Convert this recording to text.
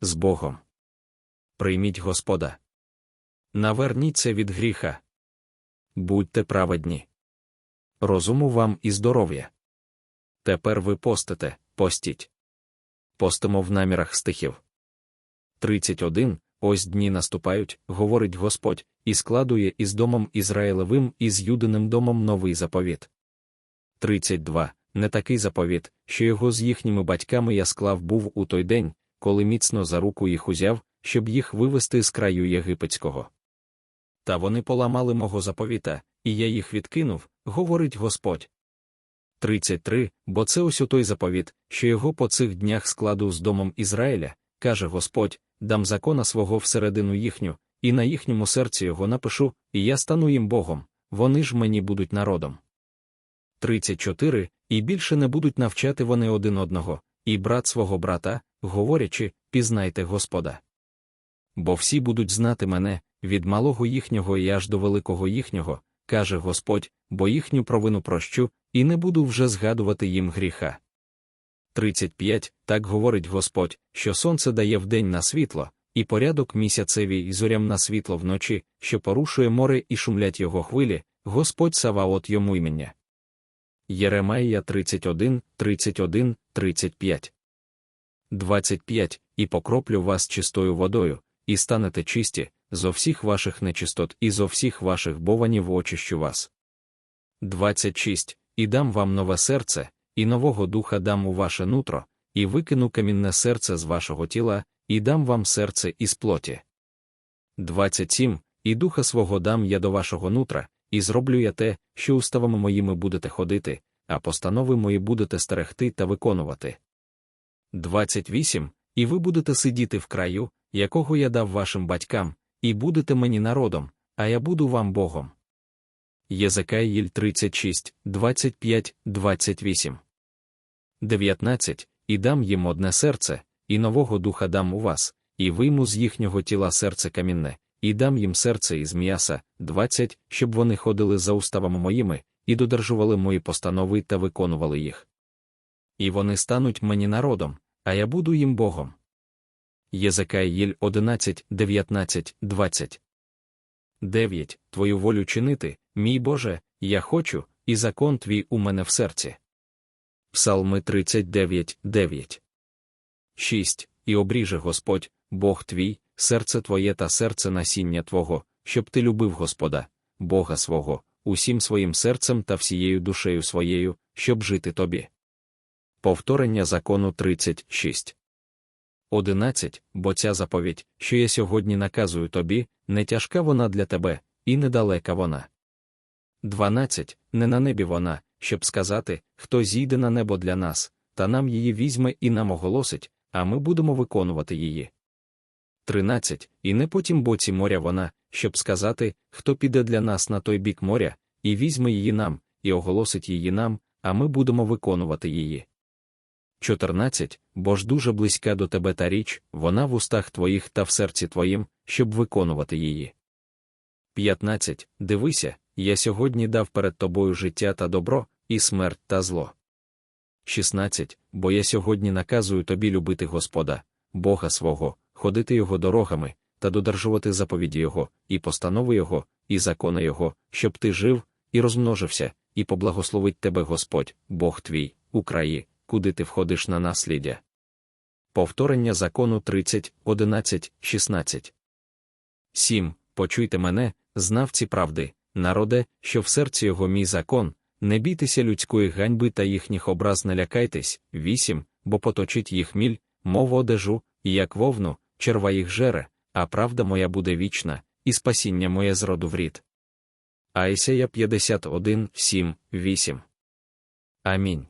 з Богом. Прийміть Господа. Наверніться від гріха. Будьте праведні. Розуму вам і здоров'я. Тепер ви постите, постіть. Постимо в намірах стихів. 31. Ось дні наступають, говорить Господь, і складує із домом Ізраїлевим і з Юдиним домом новий заповіт. 32. Не такий заповіт, що його з їхніми батьками я склав був у той день, коли міцно за руку їх узяв, щоб їх вивести з краю єгипетського. Та вони поламали мого заповіта, і я їх відкинув, говорить Господь. 33. Бо це ось у той заповіт, що його по цих днях складу з домом Ізраїля, каже Господь, дам закона свого всередину їхню, і на їхньому серці його напишу, і я стану їм Богом, вони ж мені будуть народом. 34. І більше не будуть навчати вони один одного, і брат свого брата, говорячи, пізнайте Господа. Бо всі будуть знати мене, від малого їхнього і аж до великого їхнього, каже Господь, бо їхню провину прощу, і не буду вже згадувати їм гріха. 35. Так говорить Господь, що сонце дає вдень на світло, і порядок місяцеві і зорям на світло вночі, що порушує море і шумлять його хвилі, Господь Саваот йому імення. Єремаїя 31, 31, 35. 25. І покроплю вас чистою водою, і станете чисті, зо всіх ваших нечистот і зо всіх ваших бованів очищу вас. 26. І дам вам нове серце, і нового духа дам у ваше нутро, і викину камінне серце з вашого тіла, і дам вам серце із плоті. 27. І духа свого дам я до вашого нутра, і зроблю я те, що уставами моїми будете ходити, а постанови мої будете стерегти та виконувати. 28. І ви будете сидіти в краю, якого я дав вашим батькам, і будете мені народом, а я буду вам Богом. Єзекаїль 36, 25, 28. 19. І дам їм одне серце, і нового духа дам у вас, і вийму з їхнього тіла серце камінне, і дам їм серце із м'яса, 20, щоб вони ходили за уставами моїми, і додержували мої постанови та виконували їх. І вони стануть мені народом, а я буду їм Богом. Єзекаїль 11, 19, 20. 9. Твою волю чинити, мій Боже, я хочу, і закон твій у мене в серці. Псалми 39, 9. 6. І обріже Господь, Бог твій, серце твоє та серце насіння Твого, щоб ти любив Господа, Бога свого, усім своїм серцем та всією душею своєю, щоб жити тобі. Повторення закону 36. 11. Бо ця заповідь, що я сьогодні наказую тобі, не тяжка вона для тебе, і недалека вона. 12. Не на небі вона, щоб сказати, хто зійде на небо для нас, та нам її візьме і нам оголосить, а ми будемо виконувати її. 13. І не потім боці моря вона, щоб сказати, хто піде для нас на той бік моря, і візьме її нам, і оголосить її нам, а ми будемо виконувати її. 14. Бо ж дуже близька до тебе та річ, вона в устах твоїх та в серці твоїм, щоб виконувати її. 15. Дивися, я сьогодні дав перед тобою життя та добро, і смерть та зло. 16. Бо я сьогодні наказую тобі любити Господа, Бога свого, ходити Його дорогами, та додержувати заповіді Його, і постанови Його, і закони Його, щоб ти жив, і розмножився, і поблагословить тебе Господь, Бог твій, у куди ти входиш на наслідя. Повторення закону 30, 11, 16. 7. Почуйте мене, знавці правди, народе, що в серці його мій закон, не бійтеся людської ганьби та їхніх образ не лякайтесь. 8. Бо поточить їх міль, мов одежу, і як вовну, черва їх жере, а правда моя буде вічна, і спасіння моє з роду в рід. Аїсея 51, 7, 8. Амінь.